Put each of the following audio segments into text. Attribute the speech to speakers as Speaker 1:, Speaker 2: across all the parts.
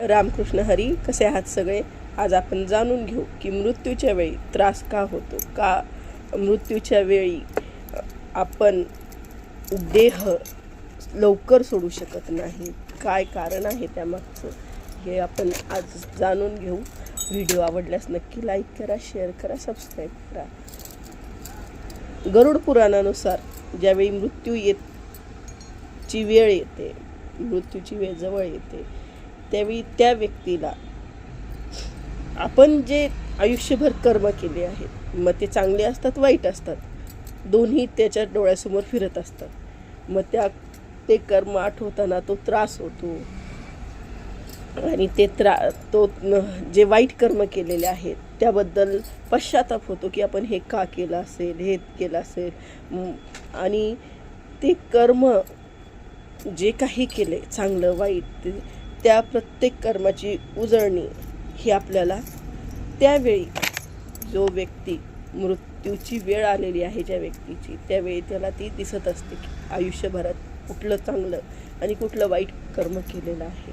Speaker 1: रामकृष्ण हरी कसे आहात सगळे? आज आपण जाणून घेऊ की मृत्यूच्या वेळी त्रास का होतो? का मृत्यूच्या वेळी आपण देह लवकर सोडू शकत नाही? काय कारण आहे त्यामागचं? हे आपण आज जाणून घेऊ. व्हिडिओ आवडल्यास नक्की लाईक करा शेअर करा सबस्क्राईब करा. गरुड पुराणानुसार ज्यावेळी मृत्यू येत ची वेळ येते मृत्यूची वेळ जवळ येते त्यावेळी त्या व्यक्तीला आपण जे आयुष्यभर कर्म केले आहेत मग ते चांगले असतात वाईट असतात दोन्ही त्याच्या डोळ्यासमोर फिरत असतात. मग त्या ते कर्म आठवताना तो त्रास होतो. आणि ते त्रा तो न- जे वाईट कर्म केलेले आहेत त्याबद्दल पश्चाताप होतो की आपण हे का केलं असेल हे केलं असेल. आणि ते कर्म जे काही केले चांगलं वाईट ते- त्या प्रत्येक कर्माची उजळणी ही आपल्याला त्यावेळी जो व्यक्ती मृत्यूची वेळ आलेली आहे ज्या व्यक्तीची त्यावेळी त्याला ती दिसत असते की आयुष्यभरात कुठलं चांगलं आणि कुठलं वाईट कर्म केलेलं आहे.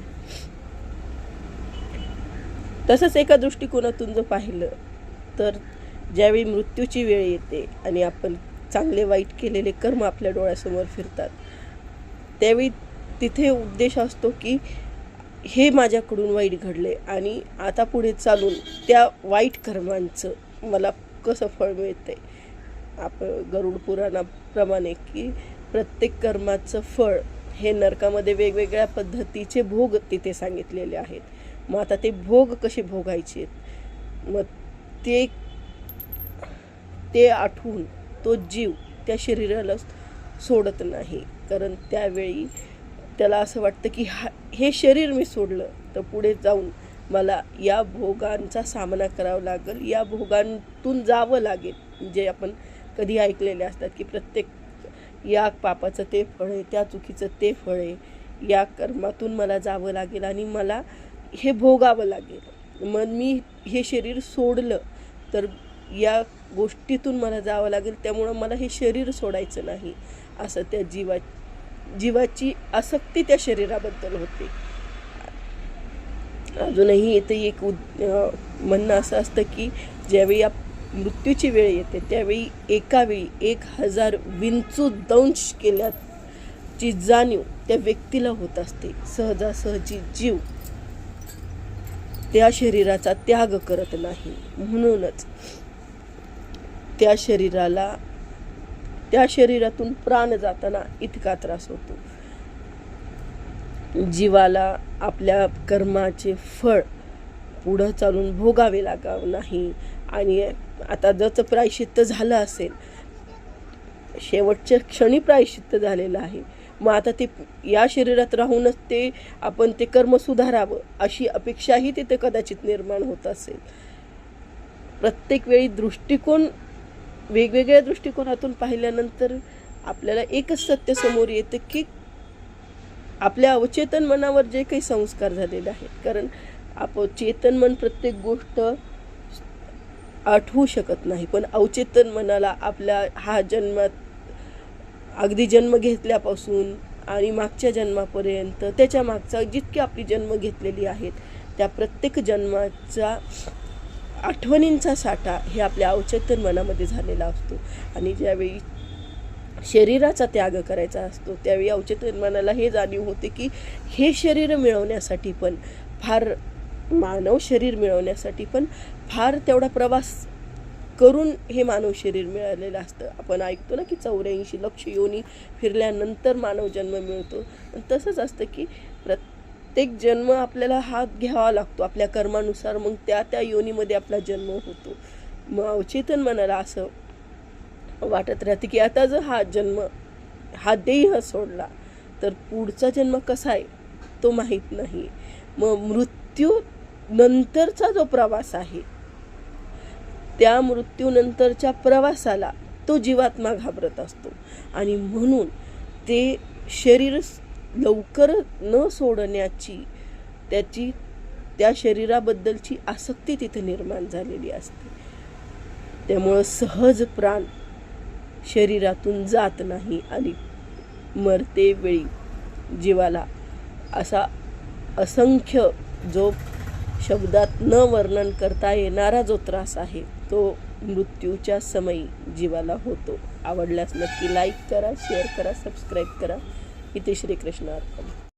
Speaker 1: तसंच एका दृष्टिकोनातून जर पाहिलं तर ज्यावेळी मृत्यूची वेळ येते आणि आपण चांगले वाईट केलेले कर्म आपल्या डोळ्यासमोर फिरतात त्यावेळी तिथे उद्देश असतो की हे माझ्याकडून वाईट घडले आणि आता पुढे चालून त्या वाईट कर्मांचं मला कसं फळ मिळते आप गरुड पुराणाप्रमाणे की प्रत्येक कर्माचं फळ हे नरकामध्ये वेगवेगळ्या पद्धतीचे भोग तिथे सांगितलेले आहेत. मग आता ते भोग कसे भोगायचे मग ते ते आठवून तो जीव त्या शरीराला सोडत नाही. कारण त्यावेळी त्याला असं वाटतं की हा हे शरीर मी सोडलं तर पुढे जाऊन मला या भोगांचा सामना करावा लागेल. या भोगांतून जावं लागेल. जे आपण कधी ऐकलेले असतात की प्रत्येक या पापाचं ते फळ आहे त्या चुकीचं ते फळ आहे. या कर्मातून मला जावं लागेल आणि मला हे भोगावं लागेल. मग मी हे शरीर सोडलं तर या गोष्टीतून मला जावं लागेल. त्यामुळं मला हे शरीर सोडायचं नाही. असं त्या जीवा जीवाची आसक्ती त्या शरीराबद्दल होते. अजूनही इथे एक उद म्हणणं असं असतं की ज्यावेळी आप मृत्यूची वेळ येते त्यावेळी एकावेळी एक हजार विंचू दंश केल्याची जाणीव त्या व्यक्तीला होत असते. सहजासहजी जीव त्या शरीराचा त्याग करत नाही. म्हणूनच त्या शरीराला त्या शरीरातून प्राण जाताना इतका त्रास होतो. जीवाला आपल्या कर्माचे फळ पुढं चालून भोगावे लागावं नाही. आणि आता जचं प्रायशित्त झालं असेल शेवटच्या क्षणी प्रायशित्त झालेलं आहे. मग आता ते या शरीरात राहूनच ते आपण ते कर्म सुधारावं अशी अपेक्षाही तिथे कदाचित निर्माण होत असेल. प्रत्येक वेळी दृष्टिकोन वेगवेगळ्या दृष्टिकोनातून पाहिल्यानंतर आपल्याला एकच सत्य समोर येतं की आपल्या अवचेतन मनावर जे काही संस्कार झालेले आहेत. कारण आप चेतन मन प्रत्येक गोष्ट आठवू शकत नाही. पण अवचेतन मनाला आपल्या हा जन्मात अगदी जन्म घेतल्यापासून आणि मागच्या जन्मापर्यंत त्याच्या मागचा जितकी आपली जन्म घेतलेली आहेत त्या प्रत्येक जन्माचा आठवणींचा साठा हे आपल्या अवचेतन मनामध्ये झालेला असतो. आणि ज्यावेळी शरीराचा त्याग करायचा असतो त्यावेळी अवचेतन मनाला हे जाणीव होते की हे शरीर मिळवण्यासाठी पण फार मानव शरीर मिळवण्यासाठी पण फार तेवढा प्रवास करून हे मानव शरीर मिळालेलं असतं. आपण ऐकतो ना की चौऱ्याऐंशी लक्ष योनी फिरल्यानंतर मानव जन्म मिळतो. तसंच असतं की प्रत्येक जन्म आपल्याला हात घ्यावा लागतो आपल्या कर्मानुसार. मग त्या त्या योनीमध्ये आपला जन्म होतो. मग अवचेतन मनाला असं वाटत राहते की आता जर हा जन्म हा देह सोडला तर पुढचा जन्म कसा आहे तो माहीत नाही. मग मृत्यू नंतरचा जो प्रवास आहे त्या मृत्यूनंतरच्या प्रवासाला तो जीवात्मा घाबरत असतो. आणि म्हणून ते शरीर लवकर न सोडण्याची त्याची त्या शरीराबद्दलची आसक्ती तिथे निर्माण झालेली असते. त्यामुळं सहज प्राण शरीरातून जात नाही आणि मरते वेळी जीवाला असा असंख्य जो शब्दात न वर्णन करता येणारा जो त्रास आहे तो मृत्यूच्या समयी जीवाला होतो. आवडल्यास नक्की लाईक करा शेअर करा सबस्क्राईब करा. इथे श्रीकृष्ण अर्पण.